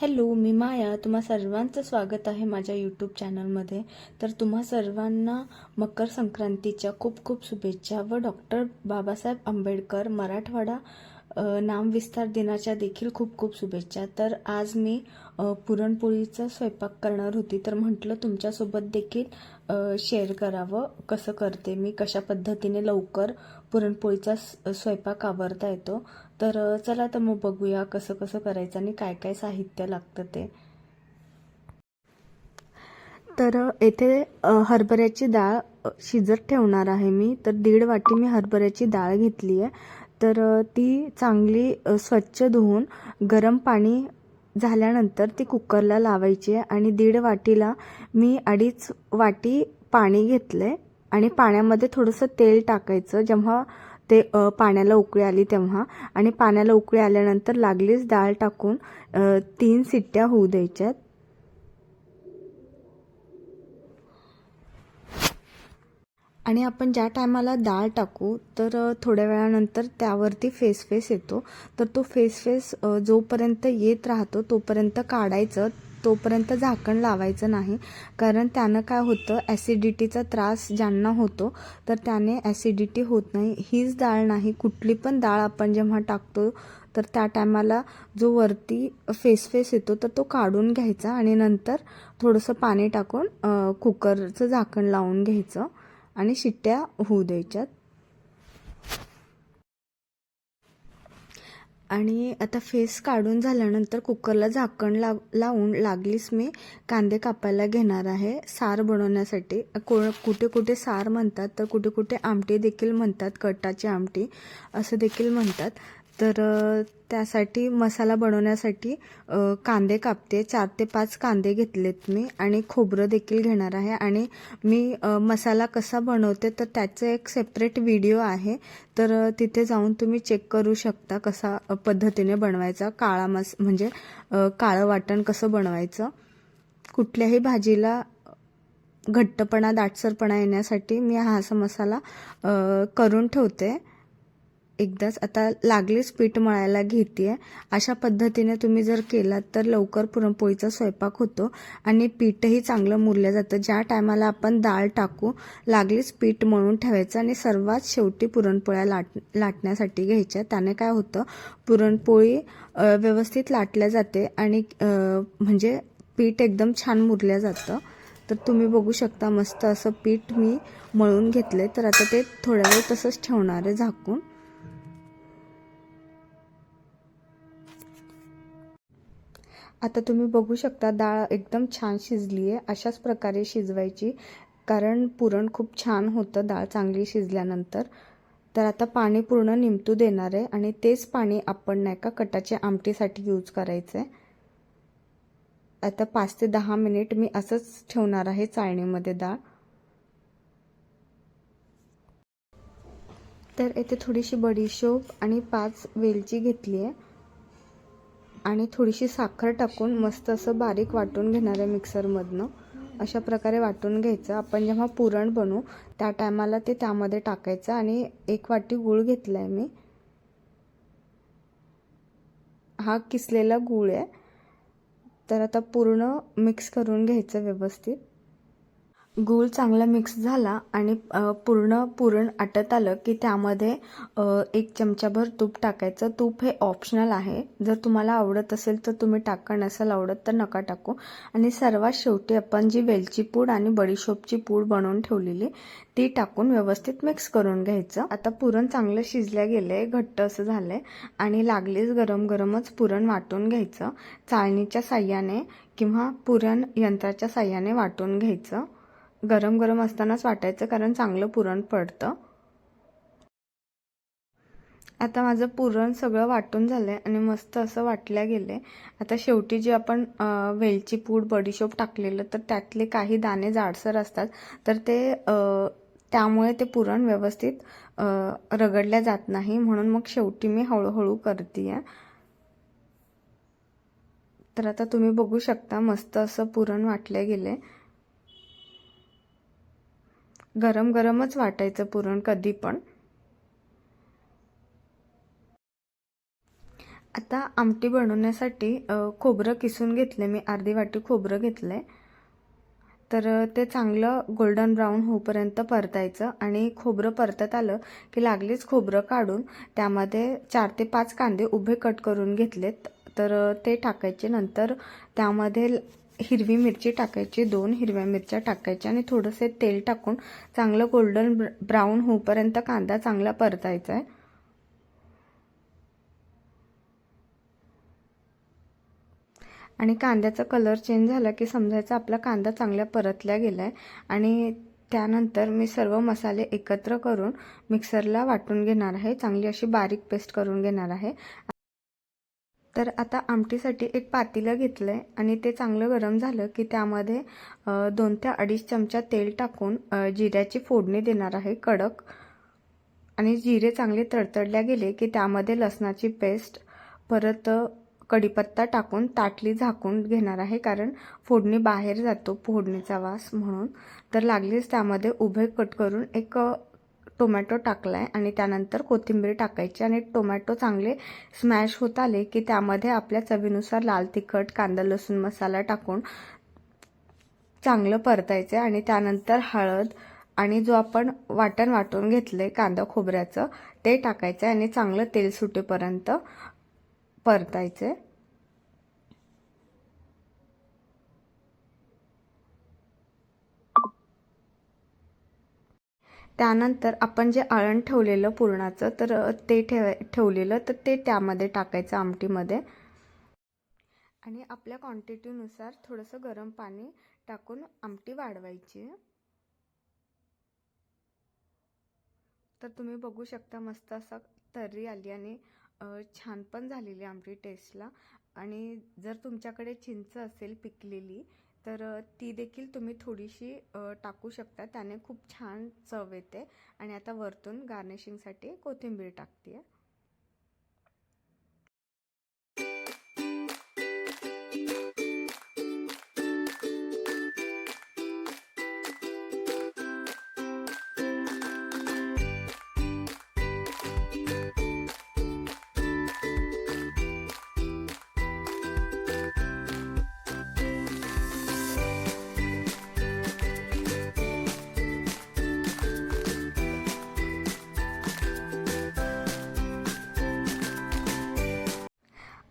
Hello मी माया. तुम्हा सर्वांचं स्वागत आहे माझ्या यूट्यूब चॅनलमध्ये तर तुम्हा सर्वांना मकर संक्रांतीच्या खूप खूप शुभेच्छा व डॉक्टर बाबासाहेब आंबेडकर मराठवाडा नामविस्तार दिनाच्या देखील खूप खूप शुभेच्छा. तर आज मी पुरणपोळीचा स्वयंपाक करणार होती. तर म्हटलं तुमच्यासोबत देखील शेअर करावं. कसं करते मी कशा पद्धतीने लवकर पुरणपोळीचा स्वयंपाक आवरता येतो. तर चला तर मग बघूया कसं कसं करायचं आणि काय काय साहित्य लागतं ते. तर येथे हरभऱ्याची डाळ शिजत ठेवणार आहे मी. तर दीड वाटी मी हरभऱ्याची डाळ घेतली आहे. तर ती चांगली स्वच्छ धुवून गरम पाणी झाल्यानंतर ती कुकरला लावायची आहे आणि दीड वाटीला मी अडीच वाटी पाणी घेतलं आहे आणि पाण्यामध्ये थोडंसं तेल टाकायचं. जेव्हा ते पाण्याला उकळी आली तेव्हा आणि पाण्याला उकळी आल्यानंतर लागलीच डाळ टाकून तीन सिट्ट्या होऊ द्यायच्यात. आणि आपण ज्या टायमाला डाळ टाकू तर थोड्या वेळानंतर त्यावरती फेस फेस येतो. तर तो फेस फेस जोपर्यंत येत राहतो तोपर्यंत काढायचं. तोपर्यंत झाकण लावायचं नाही. कारण त्यानं काय होतं ॲसिडिटीचा त्रास ज्यांना होतो तर त्याने ॲसिडिटी होत नाही. हीच डाळ नाही कुठली पण डाळ आपण जेव्हा टाकतो तर त्या टायमाला जो वरती फेस फेस येतो तर तो काढून घ्यायचा आणि नंतर थोडंसं पाणी टाकून कुकरचं झाकण लावून घ्यायचं आणि शिट्ट्या होऊ द्यायच्यात. आणि आता फेस काढून झाल्यानंतर कुकरला झाकण लाव लावून लागलीच मी कांदे कापायला घेणार आहे सार बनवण्यासाठी. को कुठे कुठे सार म्हणतात तर कुठे कुठे आमटी देखील म्हणतात कटाची आमटी असं देखील म्हणतात. तर त्यासाठी मसाला बनवण्यासाठी कांदे कापते. चार ते पाच कांदे घेतलेत मी आणि खोबरं देखील घेणार आहे. आणि मी मसाला कसा बनवते तर त्याचं एक सेपरेट व्हिडिओ आहे. तर तिथे जाऊन तुम्ही चेक करू शकता कसा पद्धतीने बनवायचा. काळा मस म्हणजे काळं वाटण कसं बनवायचं. कुठल्याही भाजीला घट्टपणा दाटसरपणा येण्यासाठी मी हा असा मसाला करून ठेवते. एकदाच आता लागलीच पीठ मळायला घेते अशा पद्धतीने तुम्ही जर केलात तर लवकर पुरणपोळीचा स्वयंपाक होतो आणि पीठही चांगलं मुरलं जातं. ज्या टायमाला आपण डाळ टाकू लागलीच पीठ मळून ठेवायचं आणि सर्वात शेवटी पुरणपोळ्या लाट लाटण्यासाठी घ्यायच्या. त्याने काय होतं? पुरणपोळी व्यवस्थित लाटल्या जाते आणि म्हणजे पीठ एकदम छान मुरलं जातं. तर तुम्ही बघू शकता मस्त असं पीठ मी मळून घेतले तर आता ते थोड्या वेळ तसंच ठेवणार आहे झाकून. आता तुम्ही बघू शकता डाळ एकदम छान शिजली आहे अशाच प्रकारे शिजवायची कारण पुरण खूप छान होतं डाळ चांगली शिजल्यानंतर. तर आता पाणी पूर्ण निमतू देणार आहे आणि तेच पाणी आपण नाही का कटाच्या आमटीसाठी यूज करायचं आहे आता पाच ते दहा मिनिट मी असंच ठेवणार आहे चाळणीमध्ये डाळ. तर येथे थोडीशी बडीशोप आणि पाच वेलची घेतली आहे आणि थोडीशी साखर टाकून मस्त असं बारीक वाटून घेणार आहे मिक्सरमधनं. अशा प्रकारे वाटून घ्यायचं. आपण जेव्हा पुरण बनवू त्या टायमाला ते त्यामध्ये टाकायचं आणि एक वाटी गूळ घेतला आहे मी. हा किसलेला गूळ आहे. तर आता पूर्ण मिक्स करून घ्यायचं व्यवस्थित. गूळ चांगला मिक्स झाला आणि पूर्ण पुरण आटत आलं की त्यामध्ये एक चमचाभर तूप टाकायचं. तूप हे ऑप्शनल आहे. जर तुम्हाला आवडत असेल तर तुम्ही टाका नसेल आवडत तर नका टाकू. आणि सर्वात शेवटी आपण जी वेलची पूड आणि बडीशोपची पूड बनवून ठेवलेली ती टाकून व्यवस्थित मिक्स करून घ्यायचं. आता पुरण चांगलं शिजल्या आहे घट्ट असं झालं आहे आणि लागलीच गरम गरमच पुरण वाटून घ्यायचं. चाळणीच्या साह्याने किंवा पुरण यंत्राच्या साह्याने वाटून घ्यायचं. गरम गरम असतानाच वाटायचं कारण चांगलं पुरण पडतं. आता माझं पुरण सगळं वाटून झालं आहे आणि मस्त असं वाटल्या गेले आता शेवटी जे आपण वेलची पूड बडीशोप टाकलेलं तर त्यातले काही दाणे जाडसर असतात. तर ते त्यामुळे ते पुरण व्यवस्थित रगडल्या जात नाही. म्हणून मग शेवटी मी हळूहळू करते आहे तर आता तुम्ही बघू शकता मस्त असं पुरण वाटले गेले गरम गरमच वाटायचं पुरण कधी पण. आता आमटी बनवण्यासाठी खोबरं किसून घेतले मी अर्धी वाटी खोबरं घेतलं आहे तर ते चांगलं गोल्डन ब्राऊन होईपर्यंत परतायचं आणि खोबरं परतत आलं की लागलीच खोबरं काढून त्यामध्ये चार ते पाच कांदे उभे कट करून घेतलेत. तर ते टाकायचे नंतर त्यामध्ये हिरवी मिरची टाकायची दोन हिरव्या मिरच्या टाकायच्या आणि थोडंसे तेल टाकून चांगलं गोल्डन ब्र ब्राऊन होऊपर्यंत कांदा चांगला परतायचा आहे. आणि कांद्याचा कलर चेंज झाला की समजायचं आपला कांदा चांगल्या परतल्या गेला आहे आणि त्यानंतर मी सर्व मसाले एकत्र करून मिक्सरला वाटून घेणार आहे. चांगली अशी बारीक पेस्ट करून घेणार आहे. तर आता आमटीसाठी एक पातेलं घेतलं आहे आणि ते चांगलं गरम झालं की त्यामध्ये दोन ते अडीच चमचा तेल टाकून जिऱ्याची फोडणी देणार आहे कडक. आणि जिरे चांगले तडतडल्या गेले की त्यामध्ये लसणाची पेस्ट परत कढीपत्ता टाकून ताटली झाकून घेणार आहे कारण फोडणी बाहेर जातो फोडणीचा वास म्हणून. तर लागलीच त्यामध्ये उभे कट करून एक टोमॅटो टाकला आहे आणि त्यानंतर कोथिंबीर टाकायची आणि टोमॅटो चांगले स्मॅश होत आले की त्यामध्ये आपल्या चवीनुसार लाल तिखट कांदा लसूण मसाला टाकून चांगलं परतायचं आणि त्यानंतर हळद आणि जो आपण वाटण वाटून घेतलं आहे कांदा खोबऱ्याचं ते टाकायचं आहे आणि चांगलं तेल सुटेपर्यंत परतायचं. आहे त्यानंतर आपण जे आळण ठेवलेलं पुरणाचं तर ते ठेव ठेवलेलं तर ते त्यामध्ये टाकायचं आमटीमध्ये. आणि आपल्या क्वांटिटीनुसार थोडंसं गरम पाणी टाकून आमटी वाढवायची. तर तुम्ही बघू शकता मस्त असा तर्री आली आणि छान पण झालेली आमटी टेस्टला आणि जर तुमच्याकडे चिंच असेल पिकलेली तर ती देखील तुम्ही थोडीशी टाकू शकता. त्याने खूप छान चव येते. आणि आता वरतून गार्निशिंगसाठी कोथिंबीर टाकते आहे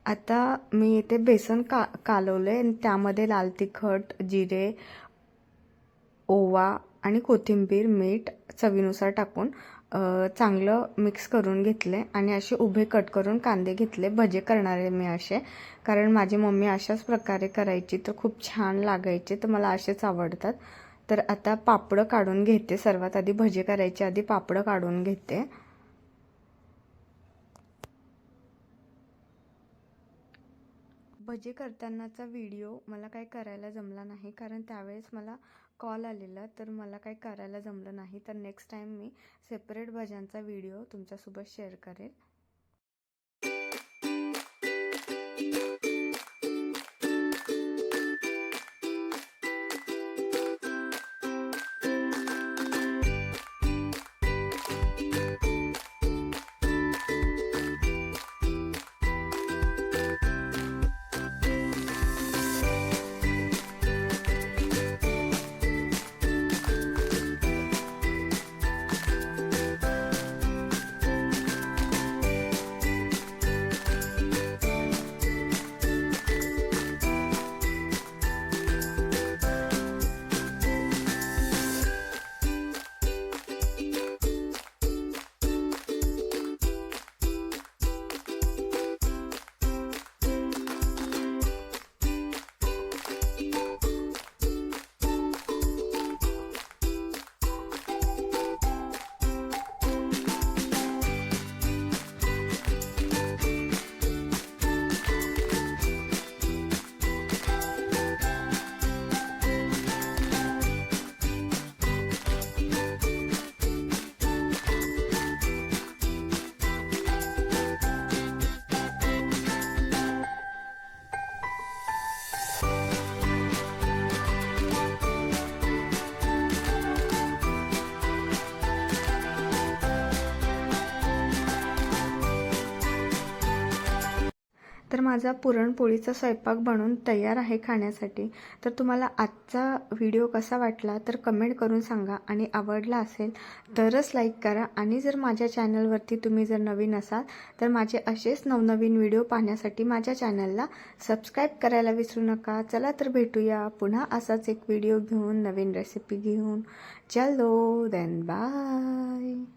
आता मी इथे बेसन का कालवलं आहे त्यामध्ये लाल तिखट जिरे ओवा आणि कोथिंबीर मीठ चवीनुसार टाकून चांगलं मिक्स करून घेतले आणि असे उभे कट करून कांदे घेतले. भजे करणारे मी असे. कारण माझी मम्मी अशाच प्रकारे करायची तर खूप छान लागायचे तर मला असेच आवडतात. तर आता पापडं काढून घेते. सर्वात आधी भजे करायच्या आधी पापडं काढून घेते. भजे करतानाचा व्हिडिओ मला काय करायला जमला नाही कारण त्यावेळेस मला कॉल आलेला तर मला काय करायला जमलं नाही. तर नेक्स्ट टाईम मी सेपरेट भज्यांचा व्हिडिओ तुमच्यासोबत शेअर करेल. तर माझा पुरणपोळीचा स्वयंपाक बनून तयार आहे खाण्यासाठी. तर तुम्हाला आजचा व्हिडिओ कसा वाटला तर कमेंट करून सांगा. आणि आवडला असेल तरच लाईक करा. आणि जर माझ्या चॅनलवरती तुम्ही जर नवीन असाल तर माझे असेच नवनवीन व्हिडिओ पाहण्यासाठी माझ्या चॅनलला सबस्क्राईब करायला विसरू नका. चला तर भेटूया पुन्हा असाच एक व्हिडिओ घेऊन नवीन रेसिपी घेऊन. चलो देन बाय